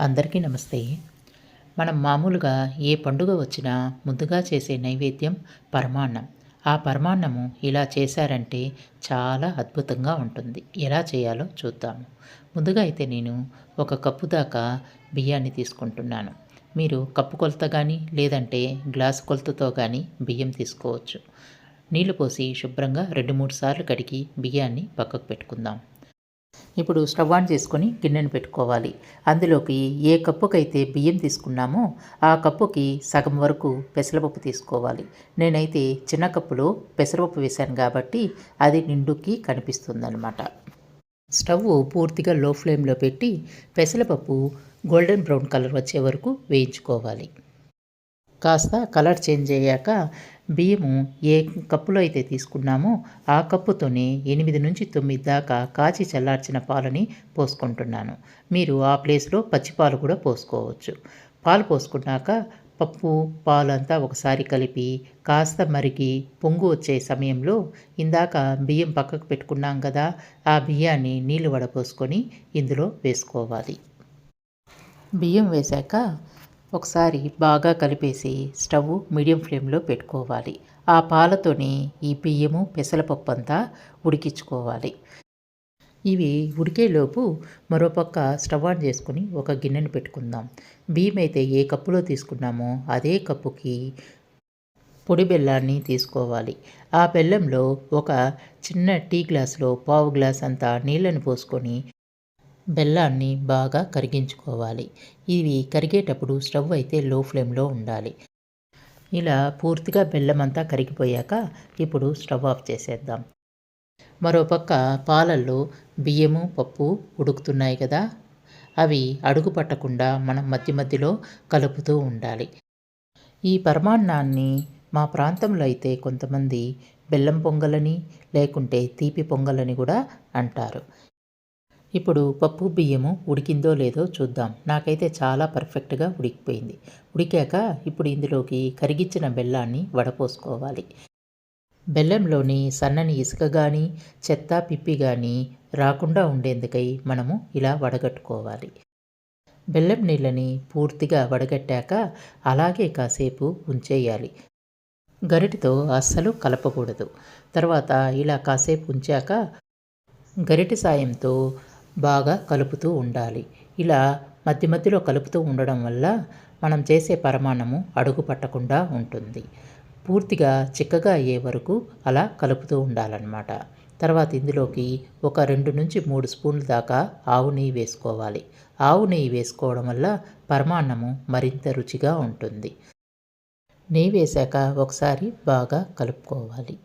అందరికీ నమస్తే. మనం మామూలుగా ఏ పండుగ వచ్చినా ముందుగా చేసే నైవేద్యం పరమాన్నం. ఆ పరమాన్నము ఇలా చేశారంటే చాలా అద్భుతంగా ఉంటుంది. ఎలా చేయాలో చూద్దాము ముందుగా అయితే నేను ఒక కప్పు దాకా బియ్యాన్ని తీసుకుంటున్నాను. మీరు కప్పు కొలత కానీ లేదంటే గ్లాస్ కొలతతో కానీ బియ్యం తీసుకోవచ్చు. నీళ్ళు పోసి శుభ్రంగా రెండు మూడు సార్లు కడిగి బియ్యాన్ని పక్కకు పెట్టుకుందాం. ఇప్పుడు స్టవ్ ఆన్ చేసుకొని గిన్నెను పెట్టుకోవాలి. అందులోకి ఏ కప్పుకైతే బియ్యం తీసుకున్నామో ఆ కప్పుకి సగం వరకు పెసరపప్పు తీసుకోవాలి. నేనైతే చిన్న కప్పులో పెసరపప్పు వేశాను కాబట్టి అది నిండుకి కనిపిస్తుందన్నమాట. స్టవ్ పూర్తిగా లో ఫ్లేమ్లో పెట్టి పెసరపప్పు గోల్డెన్ బ్రౌన్ కలర్ వచ్చే వరకు వేయించుకోవాలి. కాస్త కలర్ చేంజ్ అయ్యాక బియ్యము ఏ కప్పులో అయితే తీసుకున్నామో ఆ కప్పుతోనే ఎనిమిది నుంచి తొమ్మిది దాకా కాచి చల్లార్చిన పాలని పోసుకుంటున్నాను. మీరు ఆ ప్లేస్లో పచ్చిపాలు కూడా పోసుకోవచ్చు. పాలు పోసుకున్నాక పప్పు పాలు అంతా ఒకసారి కలిపి కాస్త మరిగి పొంగు వచ్చే సమయంలో ఇందాక బియ్యం పక్కకు పెట్టుకున్నాం కదా ఆ బియ్యాన్ని నీళ్ళు వడపోసుకొని ఇందులో వేసుకోవాలి. బియ్యం వేశాక ఒకసారి బాగా కలిపేసి స్టవ్ మీడియం ఫ్లేమ్లో పెట్టుకోవాలి. ఆ పాలతోని ఈ బియ్యము పెసలపప్పు అంతా ఉడికించుకోవాలి. ఇవి ఉడికేలోపు మరోపక్క స్టవ్ ఆన్ చేసుకుని ఒక గిన్నెను పెట్టుకుందాం. బియ్యం అయితే ఏ కప్పులో తీసుకున్నామో అదే కప్పుకి పొడి బెల్లాన్ని తీసుకోవాలి. ఆ బెల్లంలో ఒక చిన్న టీ గ్లాసులో పావు గ్లాస్ అంతా నీళ్ళని పోసుకొని బెల్లాన్ని బాగా కరిగించుకోవాలి. ఇవి కరిగేటప్పుడు స్టవ్ అయితే లో ఫ్లేమ్లో ఉండాలి. ఇలా పూర్తిగా బెల్లం అంతా కరిగిపోయాక ఇప్పుడు స్టవ్ ఆఫ్ చేసేద్దాం. మరోపక్క పాలల్లో బియ్యము పప్పు ఉడుకుతున్నాయి కదా? అవి అడుగు పట్టకుండా మనం మధ్య మధ్యలో కలుపుతూ ఉండాలి. ఈ పరమాన్నాన్ని మా ప్రాంతంలో అయితే కొంతమంది బెల్లం పొంగలని లేకుంటే తీపి పొంగలని కూడా అంటారు. ఇప్పుడు పప్పు బియ్యము ఉడికిందో లేదో చూద్దాం. నాకైతే చాలా పర్ఫెక్ట్గా ఉడికిపోయింది. ఉడికాక ఇప్పుడు ఇందులోకి కరిగించిన బెల్లాన్ని వడపోసుకోవాలి. బెల్లంలోని సన్నని ఇసుక కానీ చెత్త పిప్పి కానీ రాకుండా ఉండేందుకై మనము ఇలా వడగట్టుకోవాలి. బెల్లం నీళ్ళని పూర్తిగా వడగట్టాక అలాగే కాసేపు ఉంచేయాలి. గరిటితో అస్సలు కలపకూడదు. తర్వాత ఇలా కాసేపు ఉంచాక గరిటి సాయంతో బాగా కలుపుతూ ఉండాలి. ఇలా మధ్య మధ్యలో కలుపుతూ ఉండడం వల్ల మనం చేసే పరమాణము అడుగు పట్టకుండా ఉంటుంది. పూర్తిగా చిక్కగా అయ్యే వరకు అలా కలుపుతూ ఉండాలన్నమాట. తర్వాత ఇందులోకి ఒక రెండు నుంచి మూడు స్పూన్ల దాకా ఆవు నెయ్యి వేసుకోవాలి. ఆవు నెయ్యి వేసుకోవడం వల్ల పరమాన్నము మరింత రుచిగా ఉంటుంది. నెయ్యి వేశాక ఒకసారి బాగా కలుపుకోవాలి.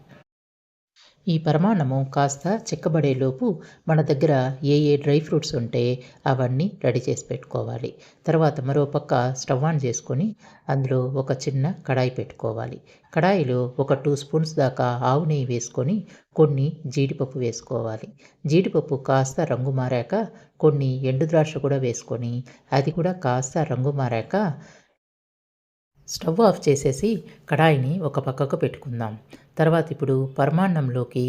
ఈ పరమాన్నము కాస్త చిక్కబడేలోపు మన దగ్గర ఏ ఏ డ్రై ఫ్రూట్స్ ఉంటే అవన్నీ రెడీ చేసి పెట్టుకోవాలి. తర్వాత మరో పక్క స్టవ్ ఆన్ చేసుకొని అందులో ఒక చిన్న కడాయి పెట్టుకోవాలి. కడాయిలో ఒక టూ స్పూన్స్ దాకా ఆవు నెయ్యి వేసుకొని కొన్ని జీడిపప్పు వేసుకోవాలి. జీడిపప్పు కాస్త రంగు మారాక కొన్ని ఎండు ద్రాక్ష కూడా వేసుకొని అది కూడా కాస్త రంగు మారాక స్టవ్ ఆఫ్ చేసేసి కడాయిని ఒక పక్కకు పెట్టుకుందాం. తర్వాత ఇప్పుడు పరమాన్నంలోకి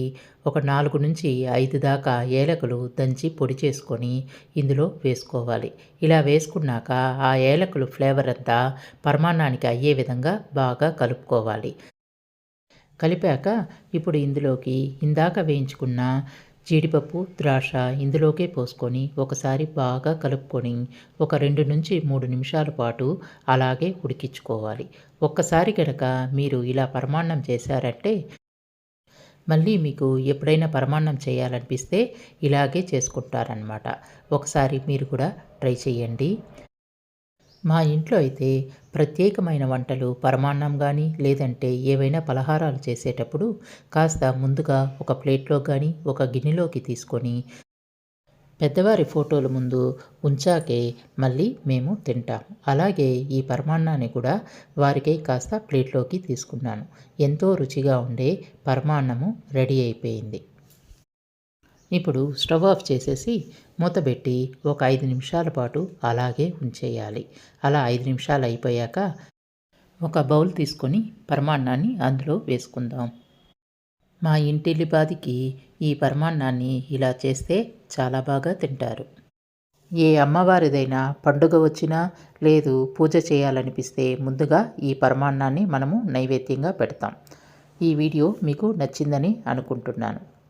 ఒక నాలుగు నుంచి ఐదు దాకా ఏలకులు దంచి పొడి చేసుకొని ఇందులో వేసుకోవాలి. ఇలా వేసుకున్నాక ఆ ఏలకులు ఫ్లేవర్ అంతా పరమాన్నానికి అయ్యే విధంగా బాగా కలుపుకోవాలి. కలిపాక ఇప్పుడు ఇందులోకి ఇందాక వేయించుకున్న జీడిపప్పు ద్రాక్ష ఇందులోకే పోసుకొని ఒకసారి బాగా కలుపుకొని ఒక రెండు నుంచి మూడు నిమిషాల పాటు అలాగే ఉడికించుకోవాలి. ఒక్కసారి కనుక మీరు ఇలా పరమాన్నం చేశారంటే మళ్ళీ మీకు ఎప్పుడైనా పరమాన్నం చేయాలనిపిస్తే ఇలాగే చేసుకుంటారనమాట ఒకసారి మీరు కూడా ట్రై చేయండి. మా ఇంట్లో అయితే ప్రత్యేకమైన వంటలు పరమాన్నం కానీ లేదంటే ఏవైనా పలహారాలు చేసేటప్పుడు కాస్త ముందుగా ఒక ప్లేట్లో కానీ ఒక గిన్నెలోకి తీసుకొని పెద్దవారి ఫోటోల ముందు ఉంచాకే మళ్ళీ మేము తింటాం. అలాగే ఈ పరమాన్నాన్ని కూడా వారికి కాస్త ప్లేట్లోకి తీసుకున్నాను. ఎంతో రుచిగా ఉండే పరమాన్నము రెడీ అయిపోయింది. ఇప్పుడు స్టవ్ ఆఫ్ చేసేసి మూతబెట్టి ఒక ఐదు నిమిషాల పాటు అలాగే ఉంచేయాలి. అలా ఐదు నిమిషాలు అయిపోయాక ఒక బౌల్ తీసుకొని పరమాన్నాన్ని అందులో వేసుకుందాం. మా ఇంటిల్లిపాదికి ఈ పరమాన్నాన్ని ఇలా చేస్తే చాలా బాగా తింటారు. ఏ అమ్మవారిదైనా పండుగ వచ్చినా లేదు పూజ చేయాలనిపిస్తే ముందుగా ఈ పరమాన్నాన్ని మనము నైవేద్యంగా పెడతాం. ఈ వీడియో మీకు నచ్చిందని అనుకుంటున్నాను.